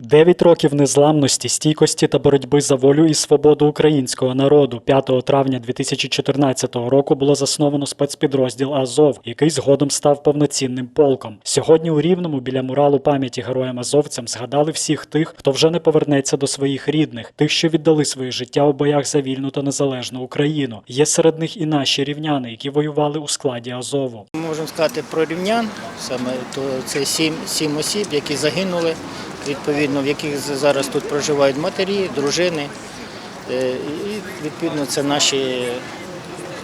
Дев'ять років незламності, стійкості та боротьби за волю і свободу українського народу. 5 травня 2014 року було засновано спецпідрозділ Азов, який згодом став повноцінним полком. Сьогодні у Рівному біля муралу пам'яті героям азовцям згадали всіх тих, хто вже не повернеться до своїх рідних, тих, що віддали своє життя у боях за вільну та незалежну Україну. Є серед них і наші рівняни, які воювали у складі Азову. Можемо сказати про рівнян, саме то це сім, сім осіб, які загинули, відповідно, в яких зараз тут проживають матері, дружини. Е, І відповідно це наші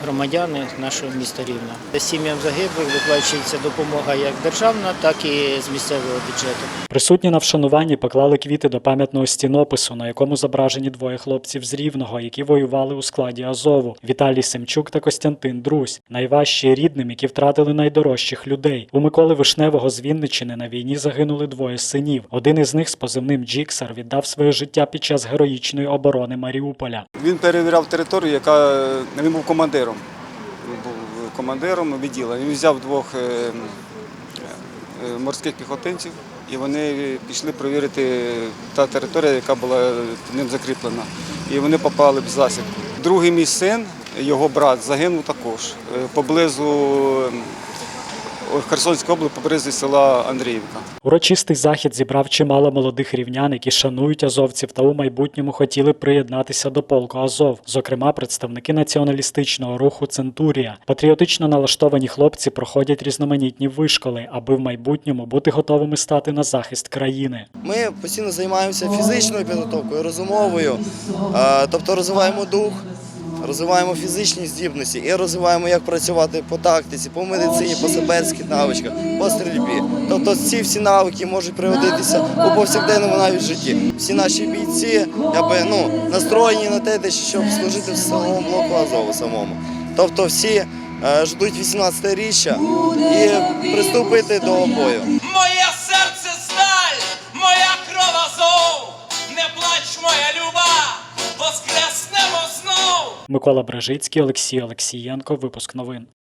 громадяни нашого міста Рівна. Сім'ям загиблих виплачується допомога як державна, так і з місцевого бюджету. Присутні на вшануванні поклали квіти до пам'ятного стінопису, на якому зображені двоє хлопців з Рівного, які воювали у складі Азову: Віталій Семчук та Костянтин Друзь. Найважчі рідним, які втратили найдорожчих людей. У Миколи Вишневого з Вінничини на війні загинули двоє синів. Один із них з позивним Джіксар віддав своє життя під час героїчної оборони Маріуполя. Він перевіряв територію, яка він був командиром. Він був командиром відділу. Він взяв двох е, е, морських піхотинців, і вони пішли перевірити та територія, яка була ним закріплена. І вони попали в засідку. Другий мій син, його брат, загинув також е, поблизу е, Херсонської області, поблизу села Андріївка. Урочистий захід зібрав чимало молодих рівнян, які шанують азовців та у майбутньому хотіли приєднатися до полку Азов, зокрема представники націоналістичного руху Центурія. Патріотично налаштовані хлопці проходять різноманітні вишколи, аби в майбутньому бути готовими стати на захист країни. Ми постійно займаємося фізичною підготовкою, розумовою, тобто розвиваємо дух, розвиваємо фізичні здібності і розвиваємо, як працювати по тактиці, по медицині, по саперських навичках, по стрільбі. Тобто ці всі навики можуть пригодитися у повсякденному навіть житті. Всі наші бійці якби, ну, настроєні на те, щоб служити в силовому блоку Азову самому. Тобто всі е, ждуть 18-річчя і приступити до бою. Микола Брежицький, Олексій Олексієнко. Випуск новин.